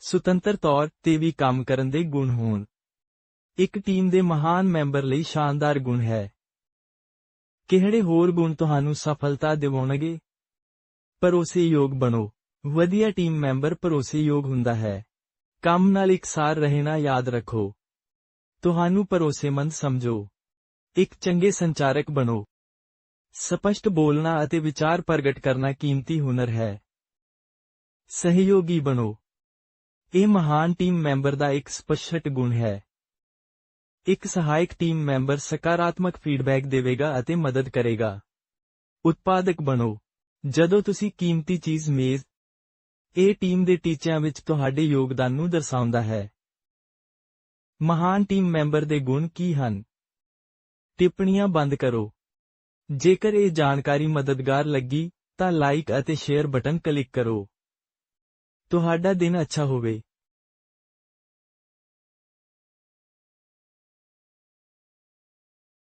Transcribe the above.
ਸੁਤੰਤਰ ਤੌਰ ਤੇ ਵੀ ਕੰਮ ਕਰਨ ਦੇ ਗੁਣ ਹੋਣ। ਇੱਕ ਟੀਮ ਦੇ ਮਹਾਨ ਮੈਂਬਰ ਲਈ ਸ਼ਾਨਦਾਰ ਗੁਣ ਹੈ। ਕਿਹੜੇ ਹੋਰ ਗੁਣ ਤੁਹਾਨੂੰ ਸਫਲਤਾ ਦਿਵਾਉਣਗੇ? ਭਰੋਸੇਯੋਗ ਬਣੋ। ਵਧੀਆ ਟੀਮ ਮੈਂਬਰ ਭਰੋਸੇਯੋਗ ਹੁੰਦਾ ਹੈ। ਕੰਮ ਨਾਲ ਇਕਸਾਰ ਰਹਿਣਾ ਯਾਦ ਰੱਖੋ। ਤੁਹਾਨੂੰ ਭਰੋਸੇਮੰਦ ਸਮਝੋ। ਇੱਕ ਚੰਗੇ ਸੰਚਾਰਕ ਬਣੋ। ਸਪਸ਼ਟ ਬੋਲਣਾ ਅਤੇ ਵਿਚਾਰ ਪ੍ਰਗਟ ਕਰਨਾ ਕੀਮਤੀ ਹੁਨਰ ਹੈ। ਸਹਿਯੋਗੀ ਬਣੋ। ਇਹ ਮਹਾਨ ਟੀਮ ਮੈਂਬਰ ਦਾ ਇੱਕ ਸਪਸ਼ਟ ਗੁਣ ਹੈ। ਇੱਕ ਸਹਾਇਕ ਟੀਮ ਮੈਂਬਰ ਸਕਾਰਾਤਮਕ ਫੀਡਬੈਕ ਦੇਵੇਗਾ ਅਤੇ ਮਦਦ ਕਰੇਗਾ। ਉਤਪਾਦਕ ਬਣੋ। ਜਦੋਂ ਤੁਸੀਂ ਕੀਮਤੀ ਚੀਜ਼ ਮੇਜ਼, ਇਹ ਟੀਮ ਦੇ ਟੀਚਿਆਂ ਵਿੱਚ ਤੁਹਾਡੇ ਯੋਗਦਾਨ ਨੂੰ ਦਰਸਾਉਂਦਾ ਹੈ। ਮਹਾਨ ਟੀਮ ਮੈਂਬਰ ਦੇ ਗੁਣ ਕੀ ਹਨ? ਟਿੱਪਣੀਆਂ ਬੰਦ ਕਰੋ। ਜੇਕਰ ਇਹ ਜਾਣਕਾਰੀ ਮਦਦਗਾਰ ਲੱਗੀ, ਤਾਂ ਲਾਈਕ ਅਤੇ ਸ਼ੇਅਰ ਬਟਨ ਕਲਿੱਕ ਕਰੋ। ਤੁਹਾਡਾ ਦਿਨ ਅੱਛਾ ਹੋਵੇ।